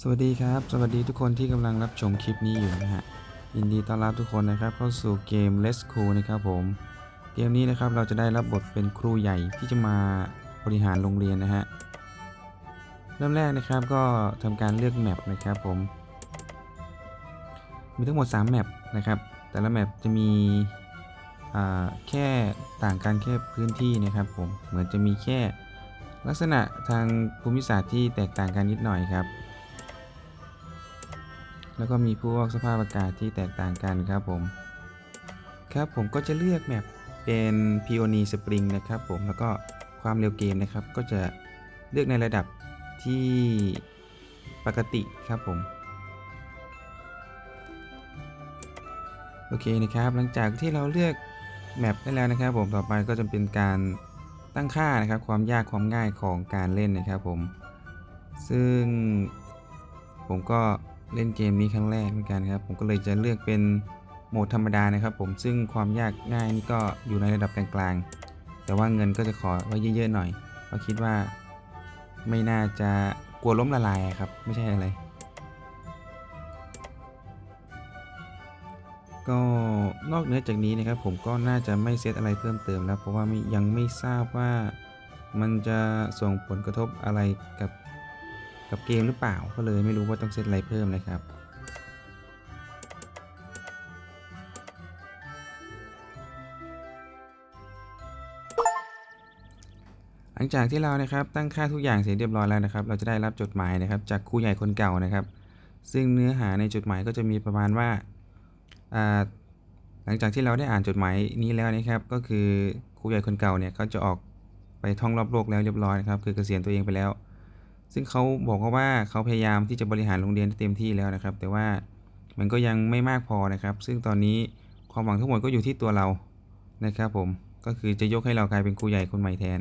สวัสดีครับ สวัสดีทุกคนที่กำลังรับชมคลิปนี้อยู่นะฮะยินดีต้อนรับทุกคนนะครับเข้าสู่เกม Let's Cool นะครับผมเกมนี้นะครับเราจะได้รับบทเป็นครูใหญ่ที่จะมาบริหารโรงเรียนนะฮะเริ่มแรกนะครับก็ทำการเลือกแมปนะครับผมมีทั้งหมด 3 แมปนะครับ แต่ละแมปจะมีแค่ต่างกันแค่พื้นที่นะครับผมเหมือนจะมีแค่ลักษณะทางภูมิศาสตร์ที่แตกต่างกันนิดหน่อยครับ แล้วก็มีพวกสภาพอากาศที่แตกต่างกันครับผม ครับผมก็จะเลือกแมปเป็น Peony Spring นะครับผมแล้วก็ความเร็วเกมนะครับก็จะเลือกในระดับที่ปกติครับผม โอเคนะครับ หลังจากที่เราเลือกแมปได้แล้วนะครับผมต่อไปก็จะเป็นการตั้งค่านะครับ ความยากความง่ายของการเล่นนะครับผม ซึ่งผมก็ เล่นเกมนี้ครั้งแรกเหมือนกันครับ ผมก็เลยจะเลือกเป็นโหมดธรรมดานะครับ ผมซึ่งความยากง่ายนี่ก็อยู่ในระดับกลางๆ แต่ว่าเงินก็จะขอไว้เยอะๆหน่อยเพราะคิดว่าไม่น่าจะกลัวล้มละลายครับ ไม่ใช่อะไร ก็นอกเหนือจากนี้นะครับผมก็น่าจะไม่เซตอะไรเพิ่มเติมแล้ว เพราะว่ายังไม่ทราบว่ามันจะส่งผลกระทบอะไรกับ กับเกมหรือเปล่าก็เลยไม่รู้ว่าต้องเซตอะไรเพิ่มนะครับ หลังจากที่เรานะครับตั้งค่าทุกอย่างเสร็จเรียบร้อยแล้วนะครับ เราจะได้รับจดหมายนะครับ จากครูใหญ่คนเก่านะครับ ซึ่งเนื้อหาในจดหมายก็จะมีประมาณว่าอ่าหลังจากที่เราได้อ่านจดหมายนี้แล้วนะครับ ก็คือครูใหญ่คนเก่าเนี่ยเขาจะออกไปท่องรอบโลกแล้วเรียบร้อยนะครับ คือเกษียณตัวเองไปแล้ว ซึ่งเขาบอกว่าเขาพยายามที่จะบริหารโรงเรียนเต็มที่แล้วนะครับ แต่ว่ามันก็ยังไม่มากพอนะครับ ซึ่งตอนนี้ความหวังทั้งหมดก็อยู่ที่ตัวเรานะครับผมก็คือจะยกให้เรากลายเป็นครูใหญ่คนใหม่แทน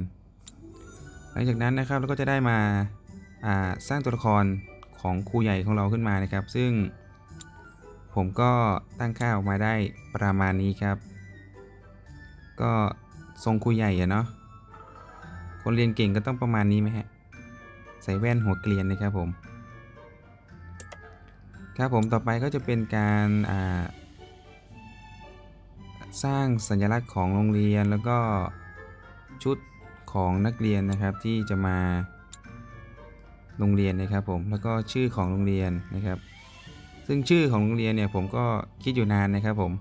หลังจากนั้นนะครับเราก็จะได้มาาสร้างตัวละครของครูใหญ่ของเราขึ้นมานะครับ ซึ่งผมก็ตั้งค่าออกมาได้ประมาณนี้ครับ ก็ทรงครูใหญ่อะเนาะคนเรียนเก่งก็ต้องประมาณนี้ไหมฮะ ใส่แว่นหัวเกลียนนะครับผมครับผมต่อไปก็จะเป็นการาสร้างสัญลักษณ์ของโรงเรียนแล้วก็ชุดของนักเรียนนะครับที่จะมาโรงเรียนนะครับผมแล้วก็ชื่อของโรงเรียนนะครับ ซึ่งชื่อของโรงเรียนเนี่ยผมก็คิดอยู่นานนะครับผม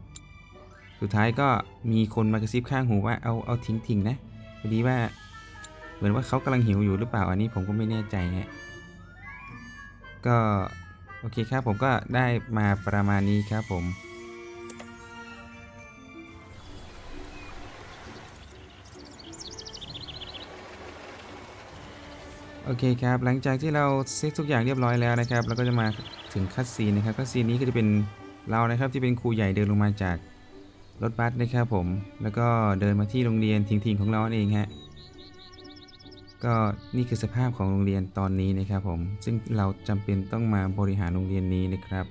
สุดท้ายก็มีคนมากระซิบข้างหูว่าเอาเอาทิ้งทิ้งนะพอดีว่า เหมือนว่าเขากำลังหิวอยู่หรือเปล่าอันนี้ผมก็ไม่แน่ใจฮะก็โอเคครับผมก็ได้มาประมาณนี้ครับผม โอเคครับ หลังจากที่เราเซ็ตทุกอย่างเรียบร้อยแล้วนะครับเราก็จะมาถึงคัดซีนนะครับคัดซีนนี้ก็จะเป็นเรานะครับที่เป็นครูใหญ่เดินลงมาจากรถบัสนะครับผม แล้วก็เดินมาที่โรงเรียนทิ้งๆของเราเองฮะ ก็นี่คือสภาพของโรงเรียนตอนนี้นะครับผม ซึ่งเราจำเป็นต้องมาบริหารโรงเรียนนี้นะครับ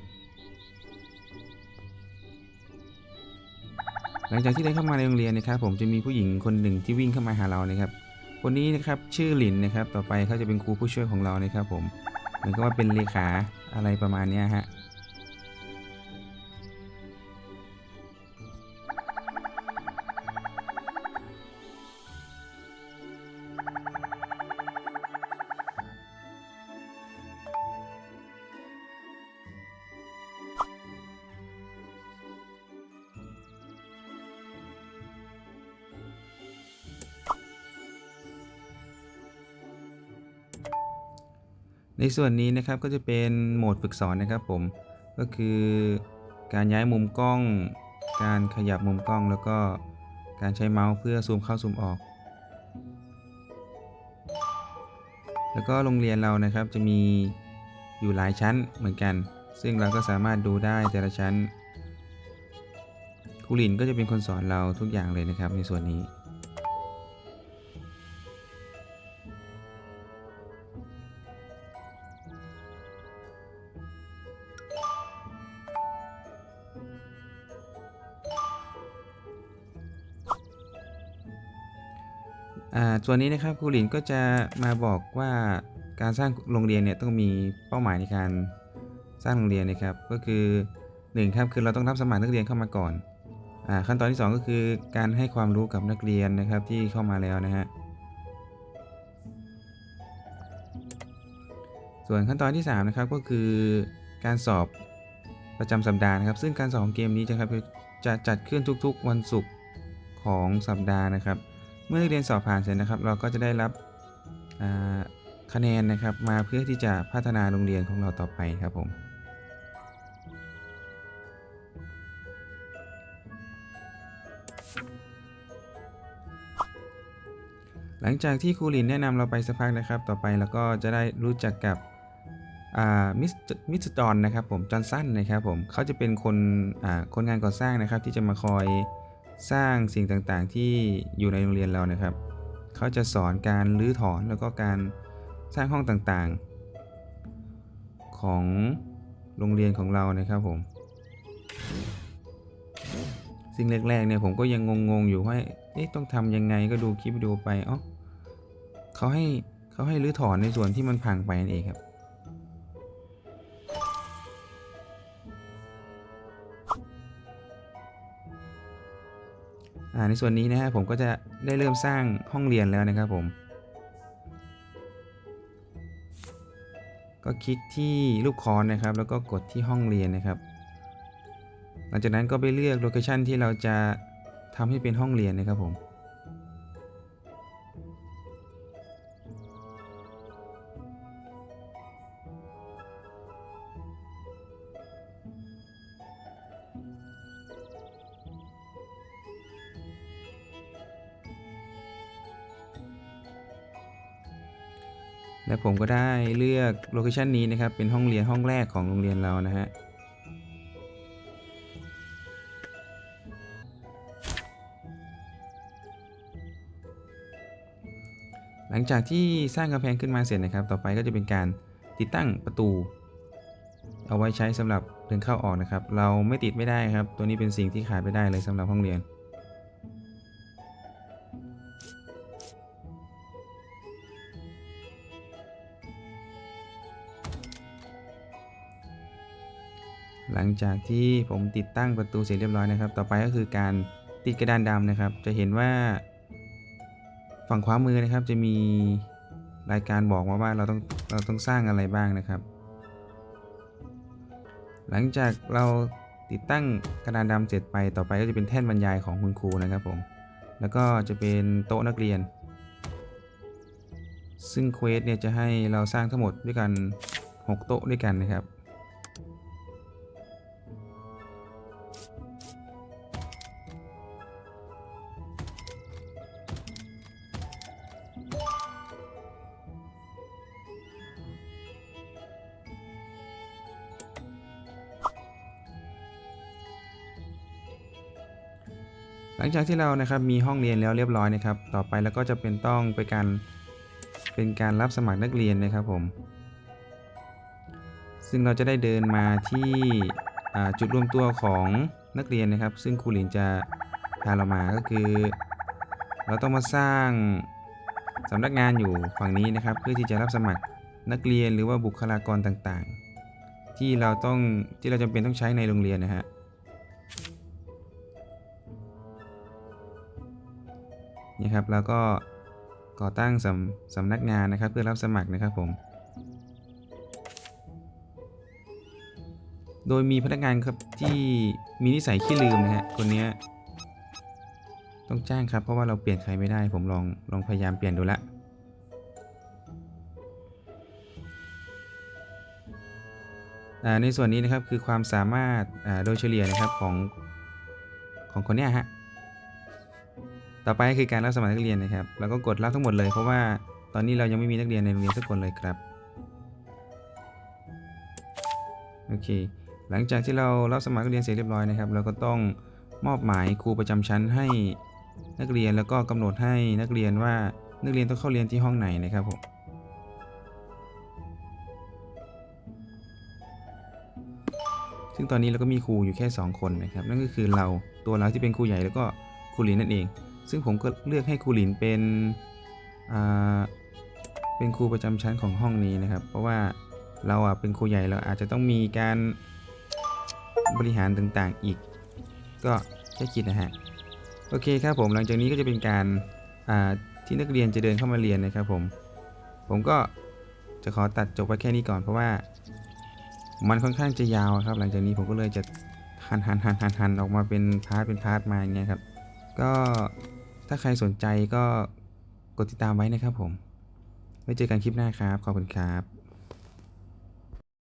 หลังจากที่ได้เข้ามาในโรงเรียนนะครับ ผมจะมีผู้หญิงคนหนึ่งที่วิ่งเข้ามาหาเรานะครับ คนนี้นะครับชื่อหลินนะครับ ต่อไปเขาจะเป็นครูผู้ช่วยของเรานะครับ ผมเหมือนกับว่าเป็นเลขาอะไรประมาณนี้ฮะ ในส่วนนี้นะครับก็จะเป็นโหมดฝึกสอนนะครับผมก็คือการย้ายมุมกล้อง การขยับมุมกล้อง แล้วก็การใช้เมาส์เพื่อซูมเข้าซูมออก แล้วก็โรงเรียนเรานะครับจะมีอยู่หลายชั้นเหมือนกัน ซึ่งเราก็สามารถดูได้แต่ละชั้นครูหลินก็จะเป็นคนสอนเราทุกอย่างเลยนะครับในส่วนนี้ ส่วนนี้นะครับครูหลินก็จะมาบอกว่าการสร้างโรงเรียนเนี่ยต้องมีเป้าหมายในการสร้างโรงเรียนนะครับ ก็คือ1ครับคือเราต้องรับสมัครนักเรียนเข้ามาก่อนอ่าขั้นตอนที่ 2 ก็คือการให้ความรู้กับนักเรียนนะครับที่เข้ามาแล้วนะฮะส่วนขั้นตอนที่3นะครับก็คือการสอบประจำสัปดาห์นะครับ ซึ่งการสอบของเกมนี้จะครับจะจัดขึ้นทุกๆวันศุกร์ของสัปดาห์นะครับ เมื่อนักเรียนสอบผ่านเสร็จนะครับ เราก็จะได้รับคะแนนนะครับมาเพื่อที่จะพัฒนาโรงเรียนของเราต่อไปครับผมหลังจากที่ครูลินแนะนำเราไปสักพักนะครับ ต่อไปเราก็จะได้รู้จักกับมิสมิสจอนนะครับผมจอห์นสันนะครับผมเขาจะเป็นคนคนงานก่อสร้างนะครับที่จะมาคอย สร้างสิ่งต่างๆ ที่อยู่ในโรงเรียนเรานะครับ เขาจะสอนการรื้อถอนแล้วก็การสร้างห้องต่างๆ ของโรงเรียนของเรานะครับผม สิ่งแรกๆเนี่ยผมก็ยังงงๆอยู่ว่าเอ๊ะต้องทำยังไงก็ดูคลิปวิดีโอไปอ๋อเขาให้เขาให้รื้อถอนในส่วนที่มันพังไปนั่นเองครับ ในส่วนนี้นะฮะผมก็จะได้เริ่มสร้างห้องเรียนแล้วนะครับผม ก็คลิกที่ลูกคอนนะครับ แล้วก็กดที่ห้องเรียนนะครับ หลังจากนั้นก็ไปเลือกโลเคชันที่เราจะทำให้เป็นห้องเรียนนะครับผม และผมก็ได้เลือกโลเคชันนี้นะครับเป็นห้องเรียนห้องแรกของโรงเรียนเรานะฮะหลังจากที่สร้างกำแพงขึ้นมาเสร็จนะครับ ต่อไปก็จะเป็นการติดตั้งประตู เอาไว้ใช้สำหรับเดินเข้าออกนะครับ เราไม่ติดไม่ได้ครับ ตัวนี้เป็นสิ่งที่ขาดไม่ได้เลยสำหรับห้องเรียน หลังจากที่ผมติดตั้งประตูเสร็จเรียบร้อยนะครับ ต่อไปก็คือการติดกระดานดำนะครับ จะเห็นว่า ฝั่งขวามือนะครับจะมีรายการบอกมาว่าเราต้องเราต้องสร้างอะไรบ้างนะครับ หลังจากเราติดตั้งกระดานดำเสร็จไปต่อไปก็จะเป็นแท่นบรรยายของคุณครูนะครับผมแล้วก็จะเป็นโต๊ะนักเรียน ซึ่งเควสเนี่ยจะให้เราสร้างทั้งหมดด้วยกัน 6 โต๊ะด้วยกันนะครับ หลังจากที่เรานะครับมีห้องเรียนแล้วเรียบร้อยนะครับ ต่อไปแล้วก็จะเป็นต้องไปการเป็นการรับสมัครนักเรียนนะครับผม ซึ่งเราจะได้เดินมาที่จุดรวมตัวของนักเรียนนะครับ ซึ่งครูหลินจะพาเรามาก็คือ เราต้องมาสร้างสำนักงานอยู่ฝั่งนี้นะครับ เพื่อที่จะรับสมัครนักเรียนหรือว่าบุคลากรต่างๆ ที่เราต้องที่เราจำเป็นต้องใช้ในโรงเรียนนะฮะ นี่ครับ แล้วก็ก่อตั้งสำสำนักงานนะครับ เพื่อรับสมัครนะครับผม โดยมีพนักงานครับที่มีนิสัยขี้ลืมนะฮะคนนี้ต้องจ้างครับ เพราะว่าเราเปลี่ยนใครไม่ได้ ผมลองลองพยายามเปลี่ยนดูละในส่วนนี้นะครับคือความสามารถโดยเฉลี่ยนะครับของของคนเนี้ยฮะ ต่อไปคือการรับสมัครนักเรียนนะครับ แล้วก็กดรับทั้งหมดเลยเพราะว่าตอนนี้เรายังไม่มีนักเรียนในโรงเรียนสักคนเลยครับ โอเค หลังจากที่เรารับสมัครนักเรียนเสร็จเรียบร้อยนะครับ เราก็ต้องมอบหมายครูประจำชั้นให้นักเรียนแล้วก็กำหนดให้นักเรียนว่านักเรียนต้องเข้าเรียนที่ห้องไหนนะครับผมซึ่งตอนนี้เราก็มีครูอยู่แค่ 2 คนนะครับ นั่นก็คือเราตัวเราที่เป็นครูใหญ่แล้วก็ครูหลินนั่นเอง ซึ่งผมก็เลือกให้ครูหลินเป็นอ่าเป็นครูประจำชั้นของห้องนี้นะครับ เพราะว่าเราอะเป็นครูใหญ่เราอาจจะต้องมีการบริหารต่างๆอีก ก็แค่คิดนะฮะโอเคครับผมหลังจากนี้ก็จะเป็นการอ่าที่นักเรียนจะเดินเข้ามาเรียนนะครับผมผมก็จะขอตัดจบไว้แค่นี้ก่อนเพราะว่า มันค่อนข้างจะยาวครับ หลังจากนี้ผมก็เลยจะหันหันหันหันหันออกมาเป็นพาร์ทเป็นพาร์ทมาอย่างเงี้ยครับ ก็ ถ้าใครสนใจก็กดติดตามไว้นะครับผม ไว้เจอกันคลิปหน้าครับ ขอบคุณครับ